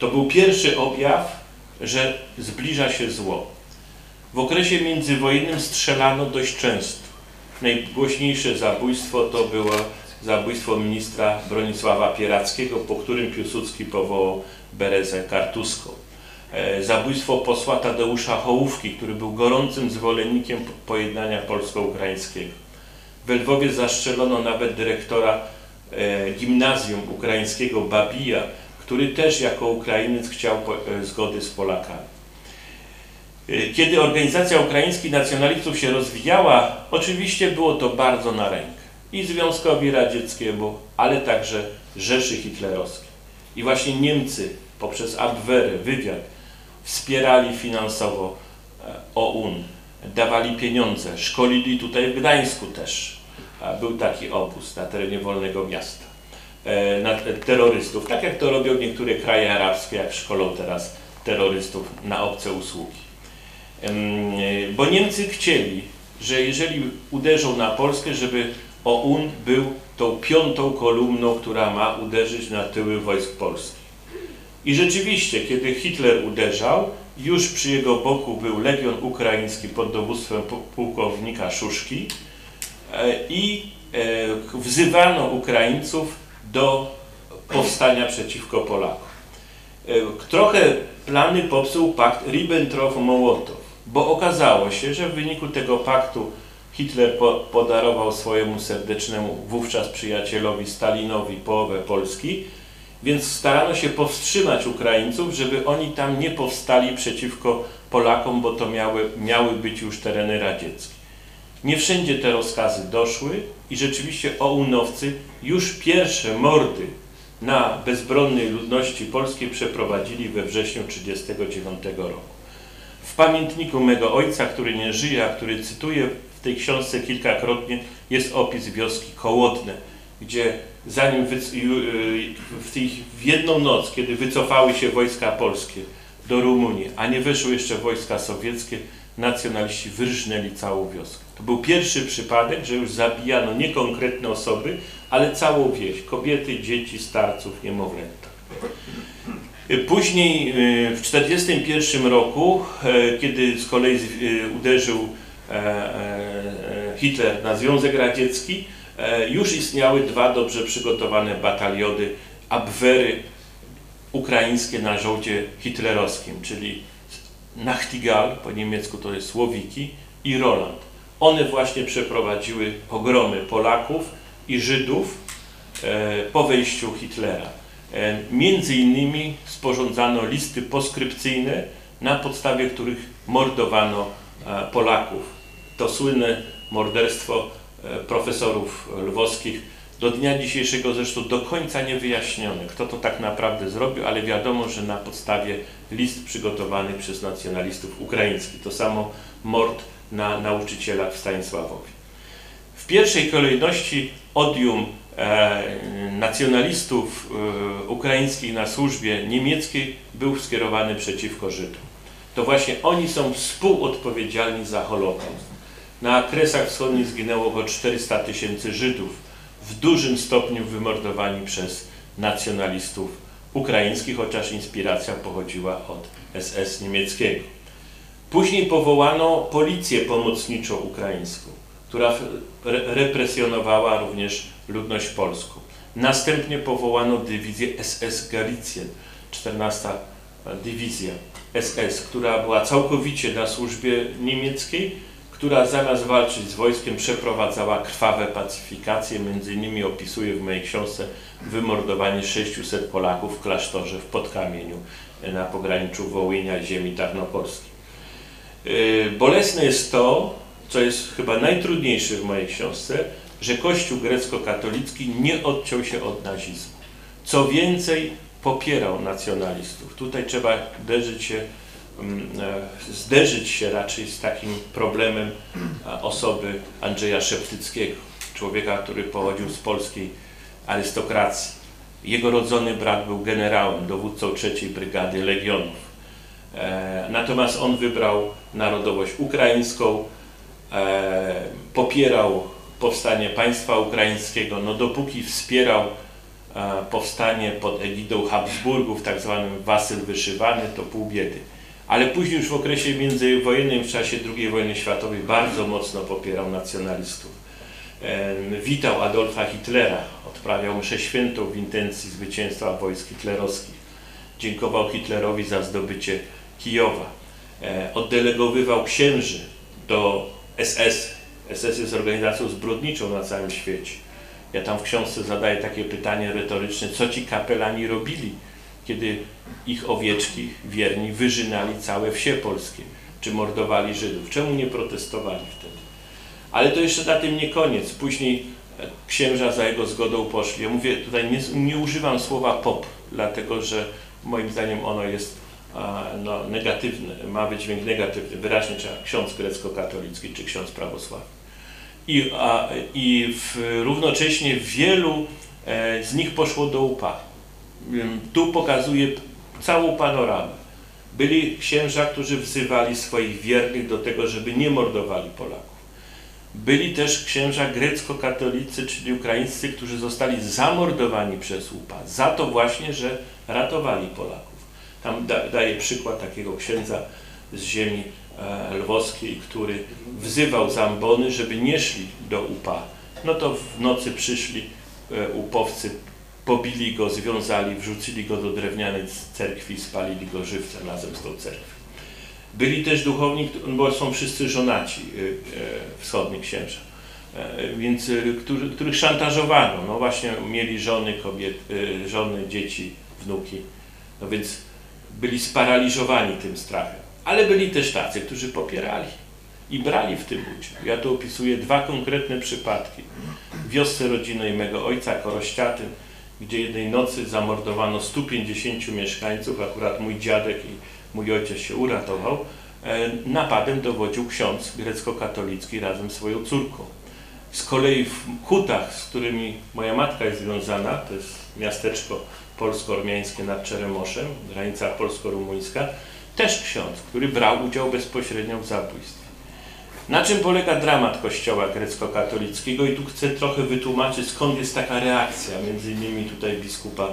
To był pierwszy objaw, że zbliża się zło. W okresie międzywojennym strzelano dość często. Najgłośniejsze zabójstwo to było zabójstwo ministra Bronisława Pierackiego, po którym Piłsudski powołał Berezę Kartuską. E, zabójstwo posła Tadeusza Hołówki, który był gorącym zwolennikiem pojednania polsko-ukraińskiego. W Lwowie zaszczelono nawet dyrektora e, gimnazjum ukraińskiego Babija, który też jako Ukrainiec chciał e, zgody z Polakami. Kiedy organizacja ukraińskich nacjonalistów się rozwijała, oczywiście było to bardzo na rękę i Związkowi Radzieckiemu, ale także Rzeszy Hitlerowskiej. I właśnie Niemcy poprzez Abwehry, wywiad, wspierali finansowo e, OUN, dawali pieniądze, szkolili tutaj w Gdańsku też. Był taki obóz na terenie Wolnego Miasta e, na terrorystów, tak jak to robią niektóre kraje arabskie, jak szkolą teraz terrorystów na obce usługi. E, bo Niemcy chcieli, że jeżeli uderzą na Polskę, żeby OUN był tą piątą kolumną, która ma uderzyć na tyły wojsk polskich. I rzeczywiście, kiedy Hitler uderzał, już przy jego boku był Legion Ukraiński pod dowództwem pułkownika Szuszki e, i e, wzywano Ukraińców do powstania przeciwko Polakom. E, trochę plany popsuł pakt Ribbentrop-Mołotow, bo okazało się, że w wyniku tego paktu Hitler po, podarował swojemu serdecznemu wówczas przyjacielowi Stalinowi połowę Polski, więc starano się powstrzymać Ukraińców, żeby oni tam nie powstali przeciwko Polakom, bo to miały, miały być już tereny radzieckie. Nie wszędzie te rozkazy doszły i rzeczywiście OUN-owcy już pierwsze mordy na bezbronnej ludności polskiej przeprowadzili we wrześniu 1939 roku. W pamiętniku mego ojca, który nie żyje, a który cytuję w tej książce kilkakrotnie, jest opis wioski Kołodne, gdzie zanim w, tych, w jedną noc, kiedy wycofały się wojska polskie do Rumunii, a nie weszły jeszcze wojska sowieckie, nacjonaliści wyrżnęli całą wioskę. To był pierwszy przypadek, że już zabijano nie konkretne osoby, ale całą wieś, kobiety, dzieci, starców, niemowlęta. Później y, w 1941 roku, e, kiedy z kolei uderzył e, e, Hitler na Związek Radziecki, już istniały dwa dobrze przygotowane bataliony Abwehry ukraińskie na żołdzie hitlerowskim, czyli Nachtigal, po niemiecku to jest Słowiki, i Roland. One właśnie przeprowadziły pogromy Polaków i Żydów po wejściu Hitlera. E, między innymi sporządzano listy poskrypcyjne, na podstawie których mordowano e, Polaków. To słynne morderstwo e, profesorów lwowskich, do dnia dzisiejszego zresztą do końca niewyjaśnione, kto to tak naprawdę zrobił, ale wiadomo, że na podstawie list przygotowanych przez nacjonalistów ukraińskich. To samo mord na nauczycielach w Stanisławowie. W pierwszej kolejności odium E, nacjonalistów e, ukraińskich na służbie niemieckiej był skierowany przeciwko Żydom. To właśnie oni są współodpowiedzialni za Holokaust. Na Kresach Wschodnich zginęło około 400 tysięcy Żydów, w dużym stopniu wymordowani przez nacjonalistów ukraińskich, chociaż inspiracja pochodziła od SS niemieckiego. Później powołano policję pomocniczą ukraińską która represjonowała również ludność polską. Następnie powołano dywizję SS Galicien, 14 dywizja SS, która była całkowicie na służbie niemieckiej, która zamiast walczyć z wojskiem przeprowadzała krwawe pacyfikacje, między innymi opisuje w mojej książce wymordowanie 600 Polaków w klasztorze w Podkamieniu na pograniczu Wołynia ziemi tarnopolskiej. Yy, bolesne jest to, co jest chyba najtrudniejsze w mojej książce, że Kościół grecko-katolicki nie odciął się od nazizmu. Co więcej, popierał nacjonalistów. Tutaj trzeba się, mm, e, zderzyć się raczej z takim problemem osoby Andrzeja Szeptyckiego, człowieka, który pochodził z polskiej arystokracji. Jego rodzony brat był generałem, dowódcą trzeciej Brygady Legionów. E, natomiast on wybrał narodowość ukraińską, E, popierał powstanie państwa ukraińskiego, no dopóki wspierał e, powstanie pod egidą Habsburgów, tak zwany Wasyl Wyszywany, to pół biedy. Ale później już w okresie międzywojennym, w czasie II wojny światowej bardzo mocno popierał nacjonalistów. Witał Adolfa Hitlera, odprawiał mszę świętą w intencji zwycięstwa wojsk hitlerowskich. Dziękował Hitlerowi za zdobycie Kijowa. E, oddelegowywał księży do SS. SS jest organizacją zbrodniczą na całym świecie. Ja tam w książce zadaję takie pytanie retoryczne, co ci kapelani robili, kiedy ich owieczki wierni wyżynali całe wsie polskie, czy mordowali Żydów. Czemu nie protestowali wtedy? Ale to jeszcze na tym nie koniec. Później księża za jego zgodą poszli. Ja mówię tutaj, nie, nie używam słowa pop, dlatego że moim zdaniem ono jest no, negatywne, ma wydźwięk negatywny. Wyraźnie trzeba ksiądz grecko-katolicki czy ksiądz prawosławny. I, a, i w, równocześnie wielu e, z nich poszło do UPA. Tu pokazuję całą panoramę. Byli księża, którzy wzywali swoich wiernych do tego, żeby nie mordowali Polaków. Byli też księża grecko-katolicy, czyli ukraińscy, którzy zostali zamordowani przez UPA za to właśnie, że ratowali Polaków. Tam da, daje przykład takiego księdza z ziemi e, lwowskiej, który wzywał zambony, żeby nie szli do UPA. No to w nocy przyszli e, upowcy, pobili go, związali, wrzucili go do drewnianej cerkwi spalili go żywcem razem z tą cerkwią. Byli też duchowni, bo są wszyscy żonaci e, e wschodni księża, e, więc e, którzy, których szantażowano. No właśnie mieli żony, kobiet, żony, dzieci, wnuki. No więc byli sparaliżowani tym strachem. Ale byli też tacy, którzy popierali i brali w tym udział. Ja tu opisuję dwa konkretne przypadki. W wiosce rodzinnej mego ojca, Korościatyn, gdzie jednej nocy zamordowano 150 mieszkańców, akurat mój dziadek i mój ojciec się uratował, e, napadem dowodził ksiądz grecko-katolicki razem z swoją córką. Z kolei w Hutach, z którymi moja matka jest związana, to jest miasteczko polsko-ormiańskie nad Czeremoszem, granica polsko-rumuńska, też ksiądz, który brał udział bezpośrednio w zabójstwie. Na czym polega dramat kościoła grecko-katolickiego i tu chcę trochę wytłumaczyć, skąd jest taka reakcja, między innymi tutaj biskupa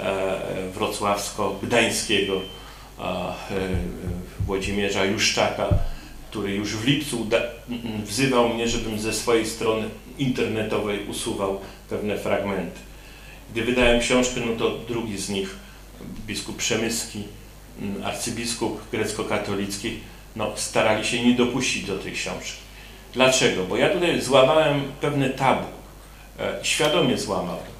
e, wrocławsko-gdańskiego Włodzimierza Juszczaka, który już w lipcu wzywał mnie, żebym ze swojej strony internetowej usuwał pewne fragmenty. Gdy wydałem książkę, no to drugi z nich, biskup Przemyski, arcybiskup grecko-katolicki, no, starali się nie dopuścić do tej książki. Dlaczego? Bo ja tutaj złamałem pewne tabu. E, świadomie złamałem.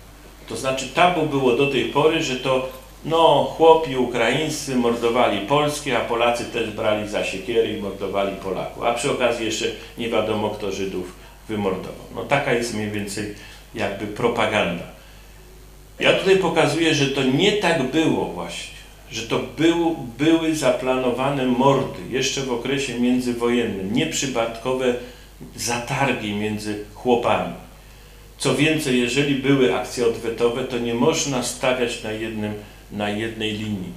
To znaczy tabu było do tej pory, że to no, chłopi ukraińscy mordowali polskie, a Polacy też brali za siekiery i mordowali Polaków. A przy okazji jeszcze nie wiadomo, kto Żydów wymordował. No taka jest mniej więcej jakby propaganda. Ja tutaj pokazuję, że to nie tak było właśnie, że to był, były zaplanowane mordy jeszcze w okresie międzywojennym, nieprzypadkowe zatargi między chłopami. Co więcej, jeżeli były akcje odwetowe, to nie można stawiać na, jednym, na jednej linii.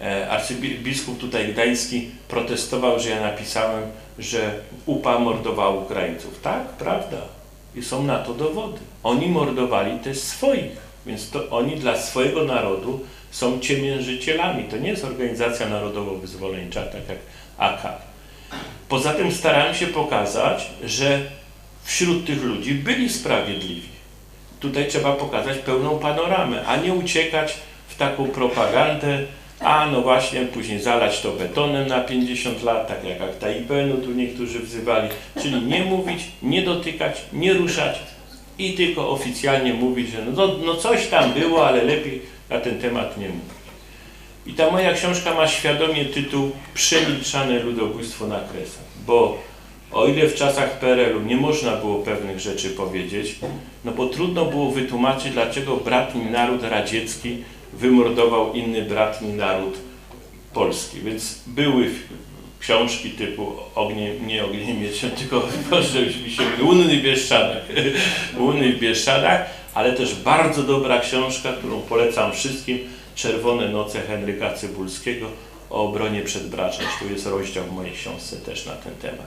E, arcybiskup tutaj gdański protestował, że ja napisałem, że UPA mordowała Ukraińców. Tak, prawda. I są na to dowody. Oni mordowali też swoich. Więc to oni dla swojego narodu są ciemiężycielami. To nie jest organizacja narodowo-wyzwoleńcza, tak jak AK. Poza tym starałem się pokazać, że wśród tych ludzi byli sprawiedliwi. Tutaj trzeba pokazać pełną panoramę, a nie uciekać w taką propagandę, a no właśnie później zalać to betonem na 50 lat, tak jak akta IPN-u tu niektórzy wzywali, czyli nie mówić, nie dotykać, nie ruszać, i tylko oficjalnie mówić, że no, no coś tam było, ale lepiej na ten temat nie mówić. I ta moja książka ma świadomie tytuł Przemilczane ludobójstwo na Kresach, bo o ile w czasach PRL-u nie można było pewnych rzeczy powiedzieć, no bo trudno było wytłumaczyć, dlaczego bratni naród radziecki wymordował inny bratni naród polski. Więc były książki typu ognie, nie ogień mieczem, tylko mi się Łunny w Bieszczadach. Łunny w Bieszczadach, ale też bardzo dobra książka, którą polecam wszystkim, Czerwone noce Henryka Cybulskiego o obronie przed Braczem. Tu jest rozdział w mojej książce też na ten temat.